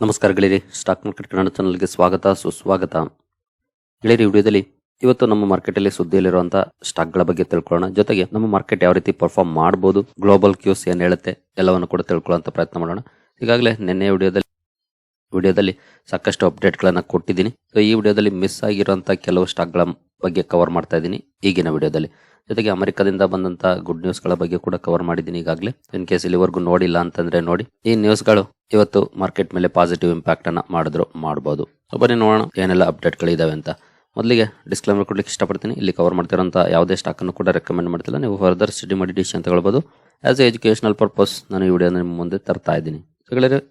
ನಮಸ್ಕಾರ ಗೆಳೆಯರಿ stock market Kannada ಚಾನಲ್ಗೆ ಸ್ವಾಗತ, ಸುಸ್ವಾಗತ. ಗೆಳೆಯರಿ ವಿಡಿಯೋದಲ್ಲಿ ಇವತ್ತು ನಮ್ಮ ಮಾರ್ಕೆಟಲ್ಲಿ ಸುದ್ದಿಯಲ್ಲಿರುವಂತಹ ಸ್ಟಾಕ್ಗಳ ಬಗ್ಗೆ ತಿಳ್ಕೊಳ್ಳೋಣ. ಜೊತೆಗೆ ನಮ್ಮ ಮಾರ್ಕೆಟ್ ಯಾವ ರೀತಿ ಪರ್ಫಾರ್ಮ್ ಮಾಡಬಹುದು ಗ್ಲೋಬಲ್ ಕ್ಯೂಸ್ ಏನ್ ಹೇಳುತ್ತೆ, ಎಲ್ಲವನ್ನು ಕೂಡ ತಿಳ್ಕೊಳ್ಳುವಂತ ಪ್ರಯತ್ನ ಮಾಡೋಣ. ಈಗಾಗಲೇ ನಿನ್ನೆ ವಿಡಿಯೋದಲ್ಲಿ ವಿಡಿಯೋದಲ್ಲಿ ಸಾಕಷ್ಟು ಅಪ್ಡೇಟ್ಗಳನ್ನ ಕೊಟ್ಟಿದ್ದೀನಿ. ಸೊ ಈ ವಿಡಿಯೋದಲ್ಲಿ ಮಿಸ್ ಆಗಿರುವಂತಹ ಕೆಲವು ಸ್ಟಾಕ್ಗಳ ಬಗ್ಗೆ ಕವರ್ ಮಾಡ್ತಾ ಇದ್ದೀನಿ ಈಗಿನ ವಿಡಿಯೋದಲ್ಲಿ. ಜೊತೆಗೆ ಅಮೆರಿಕದಿಂದ ಬಂದಂತ ಗುಡ್ ನ್ಯೂಸ್ಗಳ ಬಗ್ಗೆ ಕೂಡ ಕವರ್ ಮಾಡಿದ್ದೀನಿ ಈಗಾಗಲೇ. ಇನ್ ಕೇಸ್ ಇಲ್ಲಿವರೆಗೂ ನೋಡಿಲ್ಲ ಅಂತಂದ್ರೆ ನೋಡಿ. ಈ ನ್ಯೂಸ್ಗಳು ಇವತ್ತು ಮಾರ್ಕೆಟ್ ಮೇಲೆ ಪಾಸಿಟಿವ್ ಇಂಪ್ಯಾಕ್ಟ್ ಅನ್ನ ಮಾಡಿದ್ರು ಮಾಡಬಹುದು ಬನ್ನಿ ನೋಡೋಣ ಏನೆಲ್ಲ ಅಪ್ಡೇಟ್ಗಳಿದಾವೆ ಅಂತ. ಮೊದಲಿಗೆ ಡಿಸ್ಕ್ಲೈಮರ್ ಕೊಡ್ಲಿಕ್ಕೆ ಇಷ್ಟಪಡ್ತೀನಿ. ಇಲ್ಲಿ ಕವರ್ ಮಾಡ್ತಿರೋಂಥ ಯಾವುದೇ ಸ್ಟಾಕ್ ಅನ್ನು ಕೂಡ ರೆಕಮೆಂಡ್ ಮಾಡ್ತಿಲ್ಲ. ನೀವು ಫರ್ದರ್ ಸ್ಟಡಿ ಮಾಡಿ ಡಿಸಿಷನ್ ತಗೊಳ್ಬೋದು ಆಸ್ ಎ ಎಜುಕೇಶನಲ್ ಪರ್ಪಸ್ ನಾನು ಈ ವಿಡಿಯೋನ ನಿಮ್ಮ ಮುಂದೆ ತರ್ತಾ ಇದ್ದೀನಿ.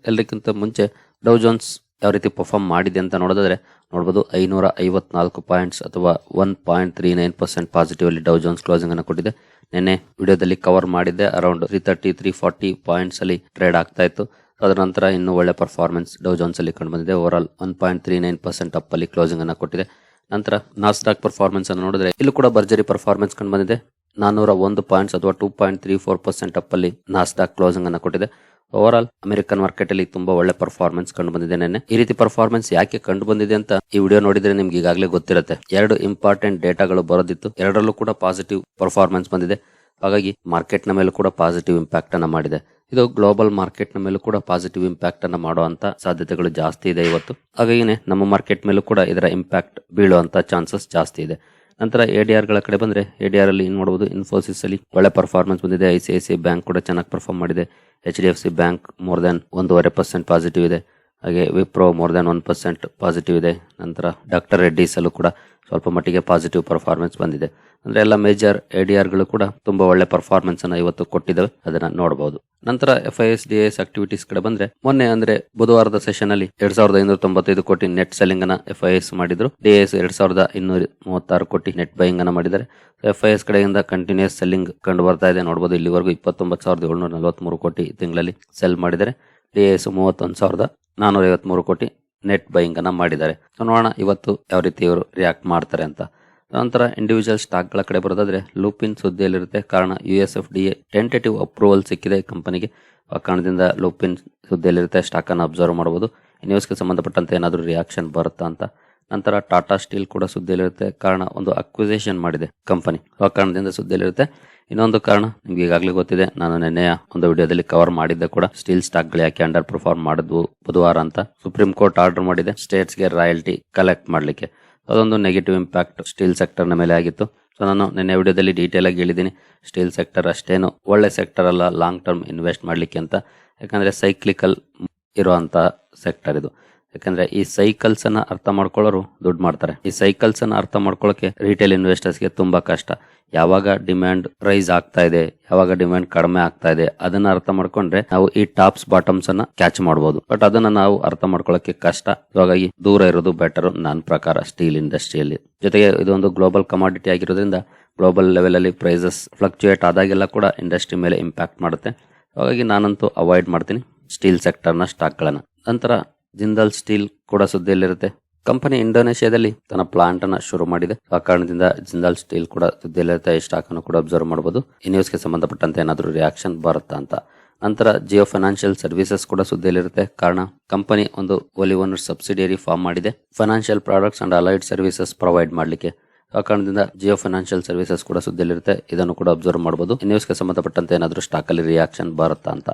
ಎಲ್ಲರಿಗಿಂತ ಮುಂಚೆ ಡೌ ಜೋನ್ಸ್ ಯಾವ ರೀತಿ ಪರ್ಫಾರ್ಮ್ ಮಾಡಿದೆ ಅಂತ ನೋಡೋದಾದ್ರೆ ನೋಡ್ಬೋದು ಐನೂರ ಐವತ್ನಾಲ್ಕು ಪಾಯಿಂಟ್ಸ್ ಅಥವಾ one point three nine percent positive ಅಲ್ಲಿ ಡೌ ಜೋನ್ಸ್ ಕ್ಲೋಸಿಂಗ್ ಅನ್ನು ಕೊಟ್ಟಿದೆ. ನಿನ್ನೆ ವಿಡಿಯೋದಲ್ಲಿ ಕವರ್ ಮಾಡಿದ್ದೆ around three thirty three forty points ಅಲ್ಲಿ ಟ್ರೇಡ್ ಆಗ್ತಾ ಇತ್ತು. ಅದರ ನಂತರ ಇನ್ನೂ ಒಳ್ಳೆ ಪರ್ಫಾರ್ಮೆನ್ಸ್ ಡೌ ಜೋನ್ಸ್ ಅಲ್ಲಿ ಕಂಡು ಬಂದಿದೆ. Over all one point three nine percent up ಅಲ್ಲಿ ಕ್ಲೋಸಿಂಗ್ ಅನ್ನು ಕೊಟ್ಟಿದೆ. ನಂತರ ನಾಸ್ಡಾಕ್ ಪರ್ಫಾರ್ಮೆನ್ಸ್ ಅನ್ನು ನೋಡಿದ್ರೆ ಇಲ್ಲೂ ಕೂಡ ಭರ್ಜರಿ ಪರ್ಫಾರ್ಮೆನ್ಸ್ ಕಂಡು ಬಂದಿದೆ. ನಾನೂರ ಒಂದು ಪಾಯಿಂಟ್ಸ್ ಅಥವಾ two point three four percent up ಅಲ್ಲಿ ನಾಸ್ಡಾಕ್ ಕ್ಲೋಸಿಂಗ್ ಅನ್ನು ಕೊಟ್ಟಿದೆ. ಓವರ್ ಆಲ್ ಅಮೆರಿಕನ್ ಮಾರ್ಕೆಟ್ ಅಲ್ಲಿ ತುಂಬಾ ಒಳ್ಳೆ ಪರ್ಫಾರ್ಮೆನ್ಸ್ ಕಂಡು ಬಂದಿದೆ ನೆನ್ನೆ. ಈ ರೀತಿ ಪರ್ಫಾರ್ಮೆನ್ಸ್ ಯಾಕೆ ಕಂಡು ಬಂದಿದೆ ಅಂತ ಈ ವಿಡಿಯೋ ನೋಡಿದ್ರೆ ನಿಮ್ಗೆ ಈಗಾಗಲೇ ಗೊತ್ತಿರುತ್ತೆ. ಎರಡು ಇಂಪಾರ್ಟೆಂಟ್ ಡೇಟಾಗಳು ಬರೋದಿತ್ತು. ಎರಡರಲ್ಲೂ ಕೂಡ ಪಾಸಿಟಿವ್ ಪರ್ಫಾರ್ಮೆನ್ಸ್ ಬಂದಿದೆ. ಹಾಗಾಗಿ ಮಾರ್ಕೆಟ್ನ ಮೇಲೂ ಕೂಡ ಪಾಸಿಟಿವ್ ಇಂಪ್ಯಾಕ್ಟ್ ಅನ್ನ ಮಾಡಿದೆ. ಇದು ಗ್ಲೋಬಲ್ ಮಾರ್ಕೆಟ್ನ ಮೇಲೂ ಕೂಡ ಪಾಸಿಟಿವ್ ಇಂಪ್ಯಾಕ್ಟ್ ಅನ್ನ ಮಾಡುವಂತ ಸಾಧ್ಯತೆಗಳು ಜಾಸ್ತಿ ಇದೆ ಇವತ್ತು. ಹಾಗಾಗಿನೇ ನಮ್ಮ ಮಾರ್ಕೆಟ್ ಮೇಲೂ ಕೂಡ ಇದರ ಇಂಪ್ಯಾಕ್ಟ್ ಬೀಳುವಂತ ಚಾನ್ಸಸ್ ಜಾಸ್ತಿ ಇದೆ. ನಂತರ ಎಡಿಆರ್ಗಳ ಕಡೆ ಬಂದ್ರೆ ಎಡಿಆರ್ ಅಲ್ಲಿ ಏನ್ ಮಾಡಬಹುದು ಇನ್ಫೋಸಿಸ್ ಅಲ್ಲಿ ಒಳ್ಳೆ ಪರ್ಫಾರ್ಮೆನ್ಸ್ ಬಂದಿದೆ. I C I C bank ಕೂಡ ಚೆನ್ನಾಗಿ ಪರ್ಫಾರ್ಮ್ ಮಾಡಿದೆ. H D F C bank more than ಒಂದೂವರೆ ಪರ್ಸೆಂಟ್ ಪಾಸಿಟಿವ್ ಇದೆ. ಹಾಗೆ Wipro more than one percent positive ಇದೆ. ನಂತರ ಡಾಕ್ಟರ್ ರೆಡ್ಡಿಸ್ ಅಲ್ಲೂ ಕೂಡ ಸ್ವಲ್ಪ ಮಟ್ಟಿಗೆ ಪಾಸಿಟಿವ್ ಪರ್ಫಾರ್ಮೆನ್ಸ್ ಬಂದಿದೆ. ಅಂದ್ರೆ ಎಲ್ಲ ಮೇಜರ್ ಎಡಿಆರ್ಗಳು ಕೂಡ ತುಂಬಾ ಒಳ್ಳೆ ಪರ್ಫಾರ್ಮೆನ್ಸ್ ಅನ್ನ ಇವತ್ತು ಕೊಟ್ಟಿದ್ದಾವೆ. ಅದನ್ನ ನೋಡಬಹುದು ನಂತರ F I S D S activities ಕಡೆ ಬಂದ್ರೆ ಮೊನ್ನೆ ಅಂದ್ರೆ ಬುಧವಾರದ ಸೆಷನ್ ಅಲ್ಲಿ ಎರಡ್ ಸಾವಿರದ ಐನೂರ ತೊಂಬತ್ತೈದು ಕೋಟಿ ನೆಟ್ ಸೆಲ್ಲಿಂಗ್ ಅನ್ನ ಎಫ್ ಐ ಎಸ್ ಮಾಡಿದ್ರು. ಡಿ ಎಸ್ ಎರಡ್ ಸಾವಿರದ ಇನ್ನೂರ ಮೂವತ್ತಾರು ಕೋಟಿ ನೆಟ್ ಬೈಯಿಂಗ್ ಅನ್ನ ಮಾಡಿದ್ದಾರೆ. ಎಫ್ ಐ ಎಸ್ ಕಡೆಯಿಂದ ಕಂಟಿನ್ಯೂಸ್ ಸೆಲ್ಲಿಂಗ್ ಕಂಡು ಬರ್ತಾ ಇದೆ. ನೋಡಬಹುದು ಇಲ್ಲಿವರೆಗೂ ಇಪ್ಪತ್ತೊಂಬತ್ತು ಸಾವಿರದ ಏಳ್ನೂರ ನಲವತ್ಮೂರು ಕೋಟಿ ತಿಂಗಳಲ್ಲಿ ಸೆಲ್ ಮಾಡಿದ್ದಾರೆ. ಡಿ ಎಸ್ ಮೂವತ್ತೊಂದು ಸಾವಿರದ ನಾನೂರ ಐವತ್ಮೂರು ಕೋಟಿ ನೆಟ್ ಬೈಯಿಂಗನ್ನು ಮಾಡಿದ್ದಾರೆ. ಸೊ ನೋಡೋಣ ಇವತ್ತು ಯಾವ ರೀತಿ ಇವರು ರಿಯಾಕ್ಟ್ ಮಾಡ್ತಾರೆ ಅಂತ. ನಂತರ ಇಂಡಿವಿಜುವಲ್ ಸ್ಟಾಕ್ಗಳ ಕಡೆ ಬರೋದಾದ್ರೆ ಲೂಪಿನ್ ಸುದ್ದಿಯಲ್ಲಿರುತ್ತೆ. ಕಾರಣ U S F D A tentative approval ಸಿಕ್ಕಿದೆ ಕಂಪನಿಗೆ. ಆ ಕಾರಣದಿಂದ ಲೂಪಿನ್ ಸುದ್ದಿಯಲ್ಲಿರುತ್ತೆ ಸ್ಟಾಕ್ ಅನ್ನು ಅಬ್ಸರ್ವ್ ಮಾಡಬಹುದು. ಈ ನ್ಯೂಸ್ಗೆ ಸಂಬಂಧಪಟ್ಟಂತೆ ಏನಾದರೂ ರಿಯಾಕ್ಷನ್ ಬರುತ್ತಾ ಅಂತ. ನಂತರ ಟಾಟಾ ಸ್ಟೀಲ್ ಕೂಡ ಸುದ್ದಿಯಲ್ಲಿರುತ್ತೆ. ಕಾರಣ ಒಂದು ಅಕ್ವಿಸೇಷನ್ ಮಾಡಿದೆ ಕಂಪನಿ ಆ ಕಾರಣದಿಂದ ಸುದ್ದಿಯಲ್ಲಿರುತ್ತೆ. ಇನ್ನೊಂದು ಕಾರಣ ನಿಮ್ಗೆ ಈಗಾಗಲೇ ಗೊತ್ತಿದೆ, ನಾನು ನಿನ್ನೆಯ ಒಂದು ವಿಡಿಯೋದಲ್ಲಿ ಕವರ್ ಮಾಡಿದ್ದೆ ಕೂಡ ಸ್ಟೀಲ್ ಸ್ಟಾಕ್ಗಳು ಯಾಕೆ ಅಂಡರ್ ಪರ್ಫಾರ್ಮ್ ಮಾಡಿದ್ವು ಬುಧವಾರ ಅಂತ ಸುಪ್ರೀಂ ಕೋರ್ಟ್ ಆರ್ಡರ್ ಮಾಡಿದೆ. ಸ್ಟೇಟ್ಸ್ಗೆ ರಾಯಲ್ಟಿ ಕಲೆಕ್ಟ್ ಮಾಡಲಿಕ್ಕೆ. ಅದೊಂದು ನೆಗೆಟಿವ್ ಇಂಪ್ಯಾಕ್ಟ್ ಸ್ಟೀಲ್ ಸೆಕ್ಟರ್ನ ಮೇಲೆ ಆಗಿತ್ತು. ಸೊ ನಾನು ನಿನ್ನೆ ವಿಡಿಯೋದಲ್ಲಿ ಡೀಟೇಲ್ ಆಗಿ ಹೇಳಿದ್ದೀನಿ. ಸ್ಟೀಲ್ ಸೆಕ್ಟರ್ ಅಷ್ಟೇನು ಒಳ್ಳೆ ಸೆಕ್ಟರ್ ಅಲ್ಲ ಲಾಂಗ್ ಟರ್ಮ್ ಇನ್ವೆಸ್ಟ್ ಮಾಡ್ಲಿಕ್ಕೆ ಅಂತ. ಯಾಕಂದ್ರೆ ಸೈಕ್ಲಿಕಲ್ ಇರುವಂತ ಸೆಕ್ಟರ್ ಇದು. ಯಾಕಂದ್ರೆ ಈ ಸೈಕಲ್ಸ್ ಅನ್ನ ಅರ್ಥ ಮಾಡ್ಕೊಳ್ಳೋರು ದುಡ್ಡು ಮಾಡ್ತಾರೆ. ಈ ಸೈಕಲ್ಸ್ ಅನ್ನ ಅರ್ಥ ಮಾಡ್ಕೊಳ್ಳೋಕೆ ರಿಟೇಲ್ ಇನ್ವೆಸ್ಟರ್ಸ್ಗೆ ತುಂಬಾ ಕಷ್ಟ. ಯಾವಾಗ ಡಿಮ್ಯಾಂಡ್ ರೈಸ್ ಆಗ್ತಾ ಇದೆ, ಯಾವಾಗ ಡಿಮ್ಯಾಂಡ್ ಕಡಿಮೆ ಆಗ್ತಾ ಇದೆ, ಅದನ್ನ ಅರ್ಥ ಮಾಡ್ಕೊಂಡ್ರೆ ನಾವು ಈ ಟಾಪ್ಸ್ ಬಾಟಮ್ಸ್ ಅನ್ನ ಕ್ಯಾಚ್ ಮಾಡಬಹುದು ಬಟ್ ಅದನ್ನ ನಾವು ಅರ್ಥ ಮಾಡ್ಕೊಳ್ಳೋಕೆ ಕಷ್ಟ. ಹಾಗಾಗಿ ದೂರ ಇರೋದು ಬೆಟರ್ ನನ್ನ ಪ್ರಕಾರ ಸ್ಟೀಲ್ ಇಂಡಸ್ಟ್ರಿಯಲ್ಲಿ ಜೊತೆಗೆ ಇದೊಂದು ಗ್ಲೋಬಲ್ ಕಮಾಡಿಟಿ ಆಗಿರೋದ್ರಿಂದ ಗ್ಲೋಬಲ್ ಲೆವೆಲ್ ಅಲ್ಲಿ ಪ್ರೈಸಸ್ ಫ್ಲಕ್ಚುಯೇಟ್ ಆದಾಗೆಲ್ಲ ಕೂಡ ಇಂಡಸ್ಟ್ರಿ ಮೇಲೆ ಇಂಪ್ಯಾಕ್ಟ್ ಮಾಡುತ್ತೆ. ಹಾಗಾಗಿ ನಾನಂತೂ ಅವಾಯ್ಡ್ ಮಾಡ್ತೀನಿ ಸ್ಟೀಲ್ ಸೆಕ್ಟರ್ನ ಸ್ಟಾಕ್ಗಳನ್ನ ನಂತರ ಜಿಂದಾಲ್ ಸ್ಟೀಲ್ ಕೂಡ ಸುದ್ದಿಯಲ್ಲಿರುತ್ತೆ. ಕಂಪನಿ ಇಂಡೋನೇಷ್ಯಾದಲ್ಲಿ ತನ್ನ ಪ್ಲಾಂಟ್ ಅನ್ನ ಶುರು ಮಾಡಿದೆ. ಆ ಕಾರಣದಿಂದ ಜಿಂದಾಲ್ ಸ್ಟೀಲ್ ಕೂಡ ಸುದ್ದಿಯಲ್ಲಿರುತ್ತೆ. ಸ್ಟಾಕ್ ಅನ್ನು ಕೂಡ ಅಬ್ಸರ್ವ್ ಮಾಡಬಹುದು ಈ ನ್ಯೂಸ್ಗೆ ಸಂಬಂಧಪಟ್ಟಂತೆ ಏನಾದರೂ ರಿಯಾಕ್ಷನ್ ಬರುತ್ತಾ ಅಂತ. ನಂತರ ಜಿಯೋ ಫೈನಾನ್ಷಿಯಲ್ ಸರ್ವಿಸಸ್ ಕೂಡ ಸುದ್ದಿಯಲ್ಲಿರುತ್ತೆ. ಕಾರಣ, ಕಂಪನಿ ಒಂದು ಓಲಿ ಓನರ್ ಸಬ್ಸಿಡಿಯರಿ ಫಾರ್ಮ್ ಮಾಡಿದೆ. Financial products and allied services provide ಮಾಡಲಿಕ್ಕೆ. ಆ ಕಾರಣದಿಂದ ಜಿಯೋ ಫೈನಾನ್ಷಿಯಲ್ ಸರ್ವಿಸಸ್ ಕೂಡ ಸುದ್ದಿಯಲ್ಲಿರುತ್ತೆ. ಇದನ್ನು ಕೂಡ ಅಬ್ಸರ್ವ್ ಮಾಡಬಹುದು ಈ ನ್ಯೂಸ್ಗೆ ಸಂಬಂಧಪಟ್ಟಂತೆ ಏನಾದರೂ ಸ್ಟಾಕ್ ಅಲ್ಲಿ ರಿಯಾಕ್ಷನ್ ಬರುತ್ತಾ ಅಂತ.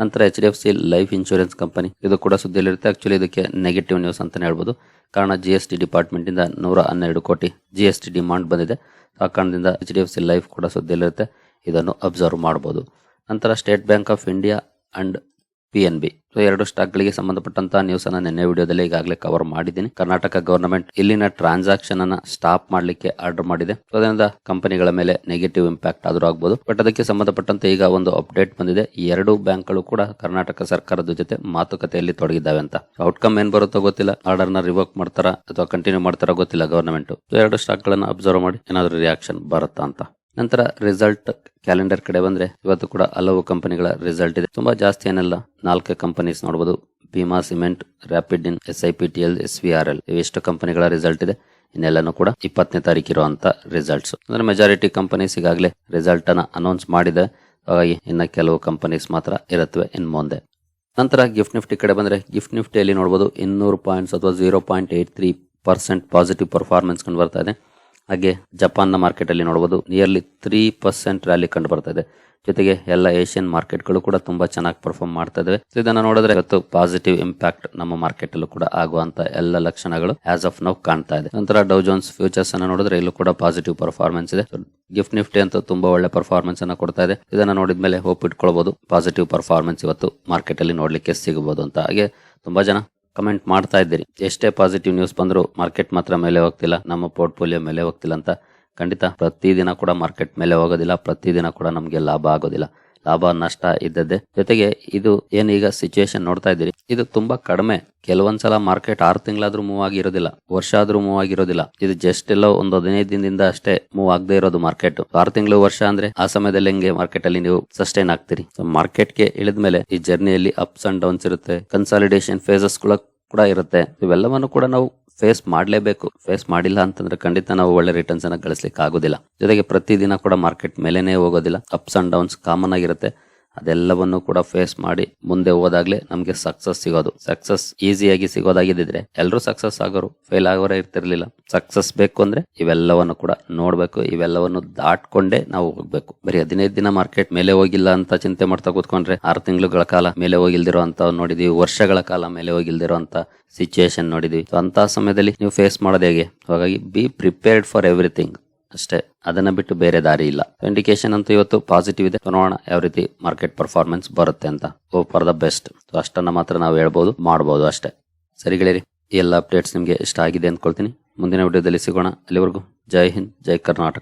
ನಂತರ H D F C life insurance company ಇದು ಕೂಡ ಸುದ್ದಿಯಲ್ಲಿರುತ್ತೆ. ಆಕ್ಚುಲಿ ಇದಕ್ಕೆ ನೆಗೆಟಿವ್ ನ್ಯೂಸ್ ಅಂತಲೇ ಹೇಳ್ಬೋದು. ಕಾರಣ ಜಿ ಎಸ್ ಟಿ ಡಿಪಾರ್ಟ್ಮೆಂಟಿಂದ ನೂರ ಹನ್ನೆರಡು ಕೋಟಿ ಜಿ ಎಸ್ ಟಿ ಡಿಮಾಂಡ್ ಬಂದಿದೆ. ಆ ಕಾರಣದಿಂದ H D F C life ಕೂಡ ಸುದ್ದಿಯಲ್ಲಿರುತ್ತೆ. ಇದನ್ನು ಅಬ್ಸರ್ವ್ ಮಾಡ್ಬೋದು. ನಂತರ State Bank of India and P N B. So ಎರಡು ಸ್ಟಾಕ್ಗಳಿಗೆ ಸಂಬಂಧಪಟ್ಟಂತಹ ನ್ಯೂಸ್ ಅನ್ನ ನಿನ್ನೆ ವಿಡಿಯೋದಲ್ಲಿ ಈಗಾಗಲೇ ಕವರ್ ಮಾಡಿದ್ದೀನಿ. ಕರ್ನಾಟಕ ಗವರ್ನಮೆಂಟ್ ಇಲ್ಲಿನ ಟ್ರಾನ್ಸಾಕ್ಷನ್ ಅನ್ನ ಸ್ಟಾಪ್ ಮಾಡಲಿಕ್ಕೆ ಆರ್ಡರ್ ಮಾಡಿದೆ. ಸೊ ಅದರಿಂದ ಕಂಪನಿಗಳ ಮೇಲೆ ನೆಗೆಟಿವ್ ಇಂಪ್ಯಾಕ್ಟ್ ಆದರೂ ಆಗ್ಬೋದು. ಬಟ್ ಅದಕ್ಕೆ ಸಂಬಂಧಪಟ್ಟಂತೆ ಈಗ ಒಂದು ಅಪ್ಡೇಟ್ ಬಂದಿದೆ. ಎರಡು ಬ್ಯಾಂಕ್ಗಳು ಕೂಡ ಕರ್ನಾಟಕ ಸರ್ಕಾರದ ಜೊತೆ ಮಾತುಕತೆಯಲ್ಲಿ ತೊಡಗಿದ್ದಾವೆ ಅಂತ. ಔಟ್ಕಮ್ ಏನ್ ಬರುತ್ತೋ ಗೊತ್ತಿಲ್ಲ. ಆರ್ಡರ್ನ ರಿವೋಕ್ ಮಾಡ್ತಾರ ಅಥವಾ ಕಂಟಿನ್ಯೂ ಮಾಡ್ತಾರ ಗೊತ್ತಿಲ್ಲ ಗವರ್ನಮೆಂಟ್ ಎರಡು ಸ್ಟಾಕ್ ಗಳನ್ನ ಅಬ್ಸರ್ವ್ ಮಾಡಿ ಏನಾದ್ರು ರಿಯಾಕ್ಷನ್ ಬರುತ್ತಾ ಅಂತ. ನಂತರ ರಿಸಲ್ಟ್ ಕ್ಯಾಲೆಂಡರ್ ಕಡೆ ಬಂದ್ರೆ ಇವತ್ತು ಕೂಡ ಹಲವು ಕಂಪನಿಗಳ ರಿಸಲ್ಟ್ ಇದೆ. ತುಂಬಾ ಜಾಸ್ತಿ ಏನಲ್ಲ, ನಾಲ್ಕು ಕಂಪನೀಸ್ ನೋಡಬಹುದು Bhima cement rapid in S I P T L S V R L ಇವೆಷ್ಟು ಕಂಪನಿಗಳ ರಿಸಲ್ಟ್ ಇದೆ. ಇನ್ನೆಲ್ಲನೂ ಕೂಡ ಇಪ್ಪತ್ತನೇ ತಾರೀಕು ಇರುವಂತ ರಿಸಲ್ಟ್ಸ್ ಅಂದ್ರೆ ಮೆಜಾರಿಟಿ ಕಂಪನೀಸ್ ಈಗಾಗಲೇ ರಿಸಲ್ಟ್ ಅನ್ನ ಅನೌನ್ಸ್ ಮಾಡಿದೆ. ಹಾಗಾಗಿ ಇನ್ನ ಕೆಲವು ಕಂಪನೀಸ್ ಮಾತ್ರ ಇರುತ್ತವೆ ಇನ್ ಮುಂದೆ. ನಂತರ ಗಿಫ್ಟ್ ನಿಫ್ಟಿ ಕಡೆ ಬಂದ್ರೆ ಗಿಫ್ಟ್ ನಿಫ್ಟಿಯಲ್ಲಿ ನೋಡಬಹುದು ಇನ್ನೂರು ಪಾಯಿಂಟ್ಸ್ ಅಥವಾ zero point eight three percent positive performance ಕಂಡು ಬರ್ತಾ ಇದೆ. ಹಾಗೆ ಜಪಾನ್ನ ಮಾರ್ಕೆಟ್ ಅಲ್ಲಿ ನೋಡಬಹುದು ನಿಯರ್ಲಿ ತ್ರೀ ಪರ್ಸೆಂಟ್ ರ್ಯಾಲಿ ಕಂಡು ಬರ್ತಾ ಇದೆ ಜೊತೆಗೆ ಎಲ್ಲ ಏಷ್ಯನ್ ಮಾರ್ಕೆಟ್ಗಳು ಕೂಡ ತುಂಬಾ ಚೆನ್ನಾಗಿ ಪರ್ಫಾರ್ಮ್ ಮಾಡ್ತಾ ಇದಾವೆ ಇದನ್ನ ನೋಡಿದ್ರೆ ಇವತ್ತು ಪಾಸಿಟಿವ್ ಇಂಪ್ಯಾಕ್ಟ್ ನಮ್ಮ ಮಾರ್ಕೆಟ್ ಅಲ್ಲೂ ಕೂಡ ಆಗುವಂತ ಎಲ್ಲ ಲಕ್ಷಣಗಳು ಆಸ್ ಆಫ್ ನೌ ಕಾಣ್ತಾ ಇದೆ ನಂತರ ಡೌ ಜೋನ್ಸ್ ಫ್ಯೂಚರ್ಸ್ ಅನ್ನ ನೋಡಿದ್ರೆ ಇಲ್ಲೂ ಕೂಡ ಪಾಸಿಟಿವ್ ಪರ್ಫಾರ್ಮೆನ್ಸ್ ಇದೆ. ಗಿಫ್ಟ್ ನಿಫ್ಟಿ ಅಂತ ತುಂಬಾ ಒಳ್ಳೆ ಪರ್ಫಾರ್ಮೆನ್ಸ್ ಅನ್ನ ಕೊಡ್ತಾ ಇದೆ ಇದನ್ನ ನೋಡಿದ್ಮೇಲೆ ಹೋಪ್ ಇಟ್ಕೊಳ್ಬಹುದು ಪಾಸಿಟಿವ್ ಪರ್ಫಾರ್ಮೆನ್ಸ್ ಇವತ್ತು ಮಾರ್ಕೆಟ್ ಅಲ್ಲಿ ನೋಡ್ಲಿಕ್ಕೆ ಸಿಗಬಹುದು ಅಂತ. ಹಾಗೆ ತುಂಬಾ ಜನ ಕಮೆಂಟ್ ಮಾಡ್ತಾ ಇದ್ದೀರಿ. ಎಷ್ಟೇ ಪಾಸಿಟಿವ್ ನ್ಯೂಸ್ ಬಂದರೂ ಮಾರ್ಕೆಟ್ ಮಾತ್ರ ಮೇಲೆ ಹೋಗ್ತಿಲ್ಲ, ನಮ್ಮ ಪೋರ್ಟ್ಫೋಲಿಯೋ ಮೇಲೆ ಹೋಗ್ತಿಲ್ಲ ಅಂತ ಖಂಡಿತ ಪ್ರತಿದಿನ ಕೂಡ ಮಾರ್ಕೆಟ್ ಮೇಲೆ ಹೋಗೋದಿಲ್ಲ, ಪ್ರತಿದಿನ ಕೂಡ ನಮಗೆ ಲಾಭ ಆಗೋದಿಲ್ಲ. ಲಾಭ, ನಷ್ಟ ಇದ್ದದ್ದೇ. ಜೊತೆಗೆ ಇದು ಏನೀಗ ಸಿಚುಯೇಷನ್ ನೋಡ್ತಾ ಇದ್ದೀರಿ, ಇದು ತುಂಬಾ ಕಡಿಮೆ. ಕೆಲವೊಂದ್ಸಲ ಮಾರ್ಕೆಟ್ ಆರು ತಿಂಗಳಾದ್ರೂ ಮೂವ್ ಆಗಿರೋದಿಲ್ಲ ವರ್ಷ ಆದ್ರೂ ಮೂವ್ ಆಗಿರೋದಿಲ್ಲ. ಇದು ಜಸ್ಟ್ ಎಲ್ಲೋ ಒಂದು ಹದಿನೈದು ದಿನದಿಂದ ಅಷ್ಟೇ ಮೂವ್ ಆಗದೆ ಇರೋದು ಮಾರ್ಕೆಟ್ ಆರು ತಿಂಗಳು ವರ್ಷ ಅಂದ್ರೆ ಆ ಸಮಯದಲ್ಲಿ ಹೆಂಗೆ ಮಾರ್ಕೆಟ್ ಅಲ್ಲಿ ನೀವು ಸಸ್ಟೈನ್ ಆಗ್ತೀರಿ? ಮಾರ್ಕೆಟ್ಗೆ ಇಳಿದ್ಮೇಲೆ ಈ ಜರ್ನಿಯಲ್ಲಿ ಅಪ್ಸ್ ಅಂಡ್ ಡೌನ್ಸ್ ಇರುತ್ತೆ ಕನ್ಸಾಲಿಡೇಷನ್ ಫೇಸಸ್ ಕೂಡ ಇರುತ್ತೆ. ಇವೆಲ್ಲವನ್ನು ಕೂಡ ನಾವು ಫೇಸ್ ಮಾಡಲೇಬೇಕು ಫೇಸ್ ಮಾಡಿಲ್ಲ ಅಂತಂದ್ರೆ ಖಂಡಿತ ನಾವು ಒಳ್ಳೆ ರಿಟರ್ನ್ಸ್ ಅನ್ನ ಗಳಿಸ್ಲಿಕ್ಕೆ ಆಗೋದಿಲ್ಲ. ಜೊತೆಗೆ ಪ್ರತಿದಿನ ಕೂಡ ಮಾರ್ಕೆಟ್ ಮೇಲೆನೇ ಹೋಗೋದಿಲ್ಲ. ಅಪ್ಸ್ ಅಂಡ್ ಡೌನ್ಸ್ ಕಾಮನ್ ಆಗಿರುತ್ತೆ. ಅದೆಲ್ಲವನ್ನು ಕೂಡ ಫೇಸ್ ಮಾಡಿ ಮುಂದೆ ಹೋದಾಗ್ಲೇ ನಮ್ಗೆ ಸಕ್ಸಸ್ ಸಿಗೋದು. ಸಕ್ಸಸ್ ಈಸಿಯಾಗಿ ಸಿಗೋದಾಗಿದ್ದಿದ್ರೆ ಎಲ್ಲರೂ ಸಕ್ಸಸ್ ಆಗೋರು ಫೇಲ್ ಆಗೋರೇ ಇರ್ತಿರ್ಲಿಲ್ಲ. ಸಕ್ಸಸ್ ಬೇಕು ಅಂದ್ರೆ ಇವೆಲ್ಲವನ್ನು ಕೂಡ ನೋಡ್ಬೇಕು, ಇವೆಲ್ಲವನ್ನು ದಾಟ್ಕೊಂಡೇ ನಾವು ಹೋಗ್ಬೇಕು. ಬರೀ ಹದಿನೈದು ದಿನ ಮಾರ್ಕೆಟ್ ಮೇಲೆ ಹೋಗಿಲ್ಲ ಅಂತ ಚಿಂತೆ ಮಾಡ್ತಾ ಕೂತ್ಕೊಂಡ್ರೆ ಆರು ತಿಂಗಳುಗಳ ಕಾಲ ಮೇಲೆ ಹೋಗಿಲ್ದಿರೋ ಅಂತ ನೋಡಿದೀವಿ, ವರ್ಷಗಳ ಕಾಲ ಮೇಲೆ ಹೋಗಿಲ್ದಿರೋ ಅಂತ ಸಿಚುಯೇಷನ್ ನೋಡಿದೀವಿ. ಅಂತ ಸಮಯದಲ್ಲಿ ನೀವು ಫೇಸ್ ಮಾಡೋದು ಹೇಗೆ? ಹಾಗಾಗಿ ಬಿ ಪ್ರಿಪೇರ್ಡ್ ಫಾರ್ ಎವ್ರಿಥಿಂಗ್ ಅಷ್ಟೇ. ಅದನ್ನ ಬಿಟ್ಟು ಬೇರೆ ದಾರಿ ಇಲ್ಲ. ಇಂಡಿಕೇಶನ್ ಅಂತೂ ಇವತ್ತು ಪಾಸಿಟಿವ್ ಇದೆ. ನೋಡೋಣ ಯಾವ ರೀತಿ ಮಾರ್ಕೆಟ್ ಪರ್ಫಾರ್ಮೆನ್ಸ್ ಬರುತ್ತೆ ಅಂತ. ಫಾರ್ ದ ಬೆಸ್ಟ್ ಅಷ್ಟನ್ನ ಮಾತ್ರ ನಾವು ಹೇಳ್ಬೋದು ಮಾಡಬಹುದು ಅಷ್ಟೇ. ಸರಿ ಗೆಳೆಯರಿ, ಈ ಎಲ್ಲ ಅಪ್ಡೇಟ್ಸ್ ನಿಮಗೆ ಇಷ್ಟ ಆಗಿದೆ ಅಂದ್ಕೊಳ್ತೀನಿ. ಮುಂದಿನ ವಿಡಿಯೋದಲ್ಲಿ ಸಿಗೋಣ. ಅಲ್ಲಿವರೆಗೂ ಜೈ ಹಿಂದ್, ಜೈ ಕರ್ನಾಟಕ.